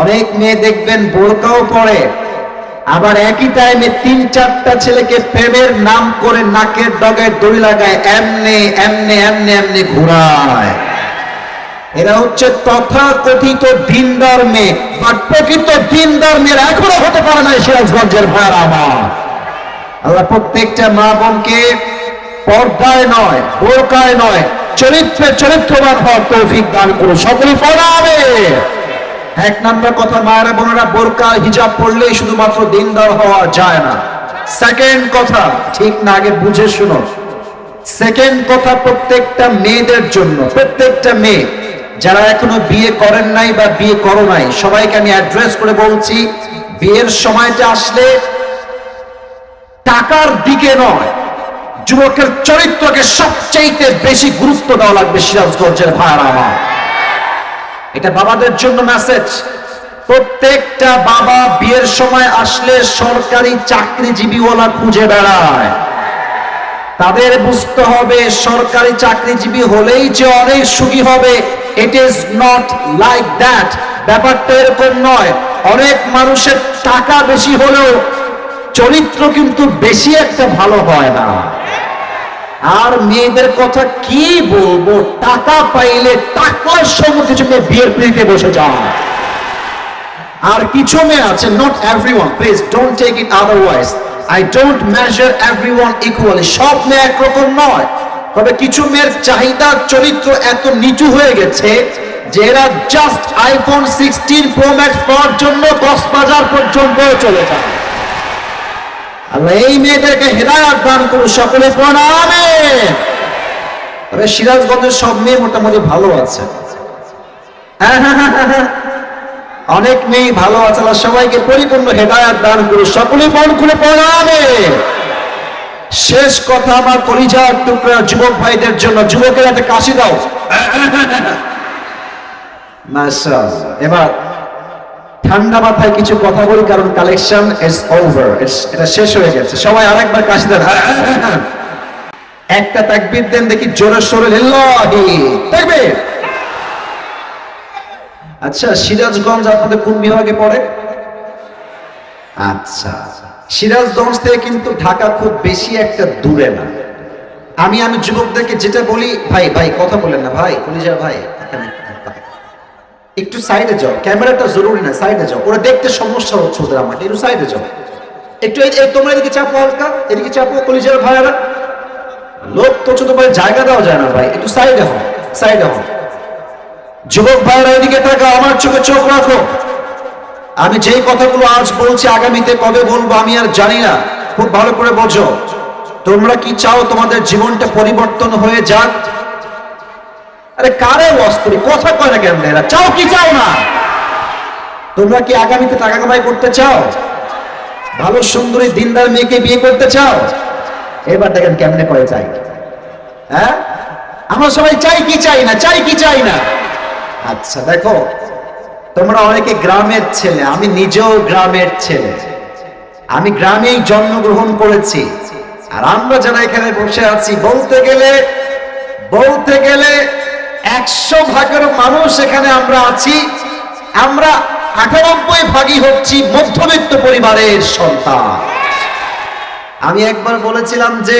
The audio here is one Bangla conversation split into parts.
অনেক মেয়ে দেখবেন বোরকাও পরে। আবার একই টাইমে তিন চারটা ছেলেকে প্রেমের নাম করে নাকের ডগে দড়ি লাগায় এমনে এমনে এমনে এমনে ঘুরায়। এরা হচ্ছে তথাকথিত দিনদার মেয়ে বাট প্রকৃত দিনদার মেয়ের এখনও হতে পারে না সিরাজগঞ্জের ভাড়া আমার আল্লাহ, প্রত্যেকটা মা বোনকে পর্দায় নয়, বোরকায় নয়, চরিত্রে চরিত্রবান হওয়ার তৌফিক দান করুন। সকলে পড়াবে। এক নাম্বার কথা, মায়েরা, বোনেরা, বোরকা, হিজাব পড়লেই শুধুমাত্র দিনদার হওয়া যায় না। সেকেন্ড কথা, ঠিক না, আগে বুঝে শুনো। সেকেন্ড কথা, প্রত্যেকটা মেয়েদের জন্য, প্রত্যেকটা মেয়ে, যারা এখনও বিয়ে করেন নাই বা বিয়ে করো নাই, সবাইকে আমি অ্যাড্রেস করে বলছি, বিয়ের সময়টা আসলে টাকার দিকে নয়, যুবকের চরিত্রকে সবচাইতে বেশি গুরুত্ব দেওয়া লাগবে সিরাজগঞ্জের ভাইয়ারা আমার। এটা বাবাদের জন্য মেসেজ প্রত্যেকটা বাবা বিয়ের সময় আসলে সরকারি চাকরিজীবীওয়ালা খুঁজে বেড়ায়। তাদের বুঝতে হবে, সরকারি চাকরিজীবী হলেই যে অনেক সুখী হবে। It is not like that ব্যাপারটা এরকম নয়। অনেক মানুষের টাকা বেশি হলেও চরিত্র কিন্তু বেশি একটা ভালো হয় না। আর মেয়েদের কথা কি বলব? টাকা পাইলে টাকার সঙ্গে কিছু মেয়ে বিয়ের পিড়িতে বসে যায়। আর কিছু মেয়ে আছে not everyone please don't take it otherwise I don't measure everyone equally সব মেয়ে একরকম নয়। তবে কিছু মেয়ের চাহিদা চরিত্র এত নিচু হয়ে গেছে যে এরা just iPhone sixteen pro max পাওয়ার জন্য কক্সবাজার পর্যন্ত চলে যায়। আল্লাহ, এই মেয়েদেরকে হেদায়াত দান করুন, সকলে প্রণামে তবে সিরাজগঞ্জের সব মেয়ে মোটামুটি ভালো আছে হ্যাঁ হ্যাঁ হ্যাঁ। অনেক মেয়ে ভালো আছে, আল্লাহ সবাইকে পরিপূর্ণ হেদায়াত দান করুন, সকলে মন খুলে প্রণামে শেষ কথা আমার পরিচয় টুকরা যুবক ভাইদের জন্য, যুবকের হাতে কাশি দাও মাশাআল্লাহ। এবার ঠান্ডা মাথায় কিছু কথা বলি, কারণ কালেকশন ইজ ওভার এটা শেষ হয়ে গেছে। সবাই আরেকবার কাশি দেন। একটা তাকবীর দেন, দেখি জোরে সোরে তাকবীর! আচ্ছা সিরাজগঞ্জ আপনাদের কোন বিভাগে পড়ে? আচ্ছা সিরাজগঞ্জ থেকে কিন্তু ঢাকা খুব বেশি একটা দূরে না। আমি আমি যুবকদেরকে যেটা বলি, ভাই ভাই, কথা বলেন না, ভাই, কলিজা ভাই, এখানে। একটু সাইডে যাও। ক্যামেরাটা জরুরি না, সাইডে যাও। ওরা দেখতে সমস্যা হচ্ছে ওদের আমাকে, একটু সাইডে যাও। একটু তোমরা এদিকে চাপো হালকা, এদিকে চাপো কলিজার ভাইয়ারা। লোক তো ছোট ভাই, জায়গা দেওয়া যায় না ভাই, একটু সাইডে হও সাইডে হও। যুবক ভাইরা এদিকে থাকা আমার চোখে চোখ রাখো। আমি যেই কথাগুলো আজ বলছি আগামীতে কবে বলব আমি আর জানি না। খুব ভালো করে বোঝো। তোমরা কি চাও তোমাদের জীবনটা পরিবর্তন হয়ে যাক? আরে কারে ওয়াজ করি কথা কয় না কেন এরা? চাও কি চাও না? তোমরা কি আগামীতে টাকা কামাই করতে চাও? ভালো, সুন্দরী, দিনদার মেয়েকে বিয়ে করতে চাও? এবার দেখেন কেমনে করে চাই। হ্যাঁ? আমরা সবাই চাই কি চাই না? চাই কি চাই না? আচ্ছা দেখো, তোমরা অনেকে গ্রামের ছেলে, আমি নিজেও গ্রামের ছেলে। আমি গ্রামেই জন্মগ্রহণ করেছি। আর আমরা যারা এখানে বসে আছি, বলতে গেলে বলতে গেলে একশো ভাগের মানুষ এখানে আমরা আছি। আমরা আটানব্বই ভাগই হচ্ছি মধ্যবিত্ত পরিবারের সন্তান। আমি একবার বলেছিলাম যে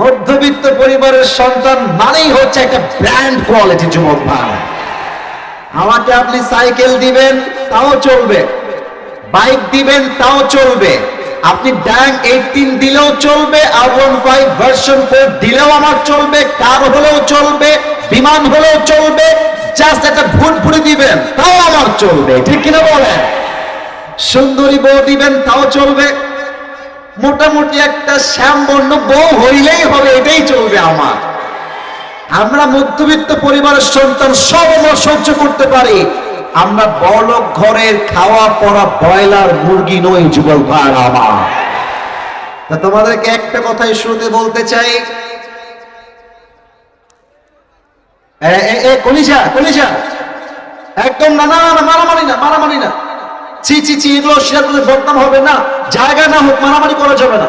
মধ্যবিত্ত পরিবারের সন্তান মানেই হচ্ছে একটা ব্র্যান্ড কোয়ালিটি যুবক ভাই আমাকে আপনি সাইকেল দিবেন, তাও চলবে। বাইক দিবেন, তাও চলবে। আপনি ড্যাং এইটিন দিলেও চলবে, আর ওয়ান ফাইভ ভার্সন ফোর দিলেও আমার চলবে, কার হলেও চলবে। বিমান হলেও চলবে জাস্ট একটা ভুড়ি দিবেন, তাও আমার চলবে, ঠিক কিনা বলেন? সুন্দরী বউ দিবেন, তাও চলবে। মোটামুটি একটা শ্যামবর্ণ বউ হইলেই হবে, এটাই চলবে আমার। আমরা মধ্যবিত্ত পরিবারের সন্তান, সব সহ্য করতে পারি। আমরা বড়লোক ঘরের খাওয়া পড়া ব্রয়লার, মুরগি নই যুগল ভাই, আমার। তা তোমাদেরকে একটা কথাই শুরুতে বলতে চাই একদম না না না মারামারি না মারামারি না। ছি ছি ছি, এগুলো বদনাম হবে না। জায়গা না হোক, মারামারি করা যাবে না।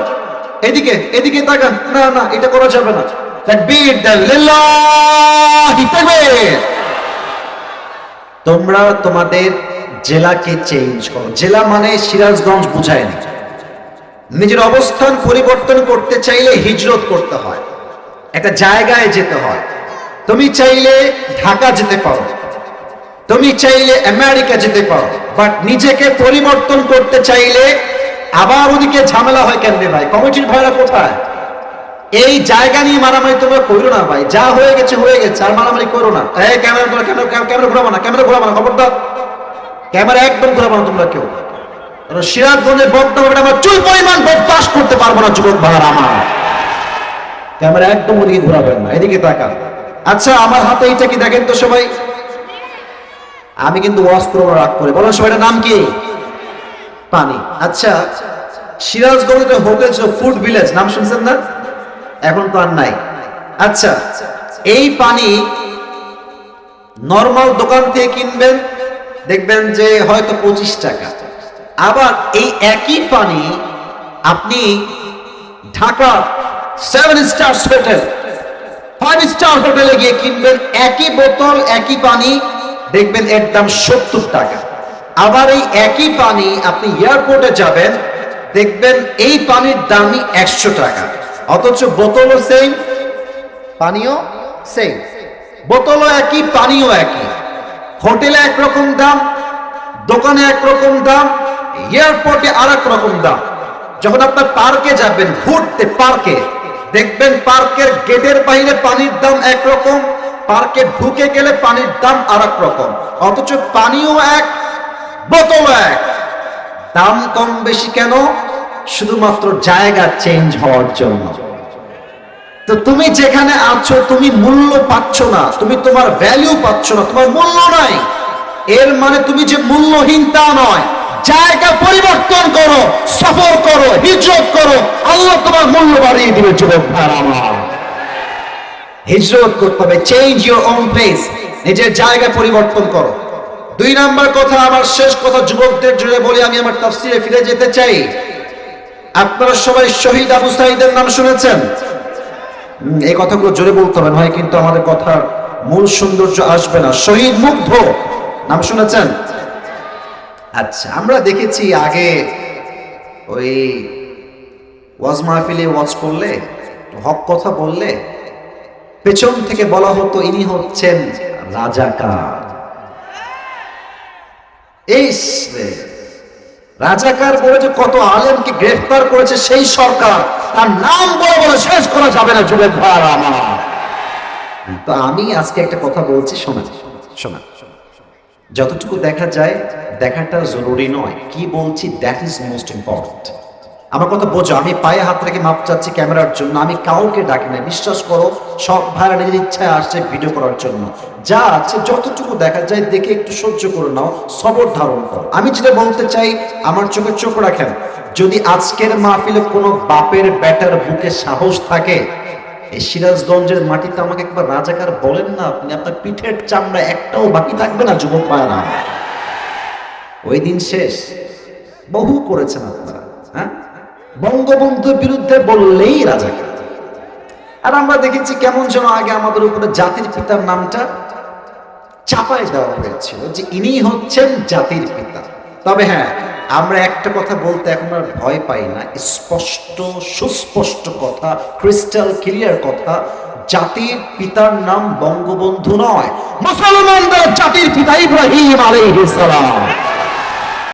এদিকে এদিকে তাকান। না না, এটা করা যাবে না। তোমরা তোমাদের জেলাকে চেঞ্জ করো। জেলা মানে সিরাজগঞ্জ বুঝায় না নিজের অবস্থান পরিবর্তন করতে চাইলে হিজরত করতে হয়। একটা জায়গায় যেতে হয়। তুমি চাইলে ঢাকা যেতে পারো। তুমি চাইলে আমেরিকা যেতে পারো। বাট নিজেকে পরিবর্তন করতে চাইলে আবার ওদিকে ঝামেলা হয় কেন ভাই? কমিটির ভাইরা কোথায়? এই জায়গা নিয়ে মারামারি তোমরা করো না ভাই। যা হয়ে গেছে হয়ে গেছে। আর মারামারি করো না। এই ক্যামেরা ক্যামেরা ক্যামেরা ঘুরাবো না? ক্যামেরা ঘুরাবো না, খবরদার। ক্যামেরা একদম ঘুরাবো না তোমরা কেউ। সিরাজগঞ্জের বক্তব্যটা আমরা চুল পরিমাণ বরদাস্ত করতে পারব না, যুবক ভাইয়ার আমার। ক্যামেরা একদম ওদিকে ঘুরাবেন না। এদিকে তাকান। আচ্ছা আমার হাতে এইটা কি দেখেন তো সবাই? আমি কিন্তু করব, রাগ করে বলেন সবাইটার নাম কি? পানি। আচ্ছা সিরাজগঞ্জের হোটেল ছিল ফুড ভিলেজ। নাম শুনছেন না? এখন তো আর নাই। আচ্ছা এই পানি নর্মাল দোকান থেকে কিনবেন, দেখবেন যে হয়তো পঁচিশ টাকা। আবার এই একই পানি আপনি Dhaka seven star hotel five star হোটেলে গিয়ে কিনবেন একই বোতল, একই পানি, দেখবেন এর দাম সত্তর টাকা। আবার এই একই পানি আপনি এয়ারপোর্টে যাবেন, দেখবেন এই পানির দামই একশো টাকা। অথচ বোতলও সেম পানিও সেম বোতলও একই, পানিও একই। হোটেলে একরকম দাম, দোকানে একরকম দাম, এয়ারপোর্টে আর রকম দাম। যখন আপনার পার্কে যাবেন, ঘুরতে, পার্কে দেখবেন পার্কের গেটের বাইরে পানির দাম একরকম, পার্কে ঢুকে গেলে পানির দাম আর রকম অথচ পানিও এক, বোতলও এক। দাম কম বেশি কেন? শুধুমাত্র জায়গা চেঞ্জ হওয়ার জন্য। তো তুমি যেখানে আছো, তুমি মূল্য পাচ্ছ না, তুমি তোমার ভ্যালু পাচ্ছ না, তোমার মূল্য নাই। এর মানে তুমি যে মূল্যহীন তা নয়। জায়গা পরিবর্তন করো তোমার মূল্য বাড়িয়ে দিবে যুবক ভাইরা আমার। হিজরত করতে হবে। চেঞ্জ ইউর ওন প্লেস নিজের জায়গা পরিবর্তন করো। দুই নাম্বার কথা, আমার শেষ কথা যুবকদের জুড়ে বলি, আমি আমার তাফসিরে ফিরে যেতে চাই। আপনারা সবাই শহীদ আবু সাইদের নাম শুনেছেন? এই কথাগুলো জোরে বলতে হবে, নয় কিন্তু আমাদের কথার মূল সৌন্দর্য আসবে না। শহীদ মুগ্ধ, নাম শুনেছেন? আচ্ছা আমরা দেখেছি আগে ওই ওয়াজ মাহফিলে ওয়াজ করলে, হক কথা বললে, পেছন থেকে বলা হতো ইনি হচ্ছেন রাজাকার। এই রাজাকার বলে যে কত আলেমকে গ্রেফতার করেছে সেই সরকার, তার নাম বলে বলে শেষ করা যাবে না যুবক ভাই আমার। তো আমি আজকে একটা কথা বলছি শোনা শোনা যতটুকু দেখা যায়, দেখাটা জরুরি নয়। কি বলছি দ্যাট ইজ মোস্ট ইম্পর্টেন্ট আমার কথা বোঝো, আমি পায়ে হাত রেখে মাপ চাচ্ছি ক্যামেরার জন্য, আমি কাউকে ডাকি না। বিশ্বাস করো, সব ভাইরা নিজের ইচ্ছায় আসছে ভিডিও করার জন্য। যা আছে, যতটুকু দেখা যায়, দেখে একটু সহ্য করে নাও, সবর ধারণ করো। আমি যেটা বলতে চাই, আমার চোখে চোখ রাখেন, যদি আজকের মাহফিলে কোনো বাপের ব্যাটার বুকে সাহস থাকে, এই সিরাজগঞ্জের মাটিতে আমাকে একবার রাজাকার বলেন না আপনি, আপনার পিঠের চামড়া একটাও বাকি থাকবে না, যুবক পায়রা ওই দিন শেষ। বহু করেছেন আপনারা হ্যাঁ? বঙ্গবন্ধুর বিরুদ্ধে বললেই রাজাকার আর আমরা দেখেছি কেমন যেন আগে আমাদের উপরে জাতির পিতার নামটা চাপায় দেওয়া হয়েছিল যে ইনি হচ্ছেন জাতির পিতা। তবে হ্যাঁ আমরা একটা কথা বলতে এখন আর ভয় পাই না। স্পষ্ট, সুস্পষ্ট কথা ক্রিস্টাল ক্লিয়ার কথা, জাতির পিতার নাম বঙ্গবন্ধু নয়, মুসলমানদের জাতির পিতা ইব্রাহিম আলাইহিস সালাম।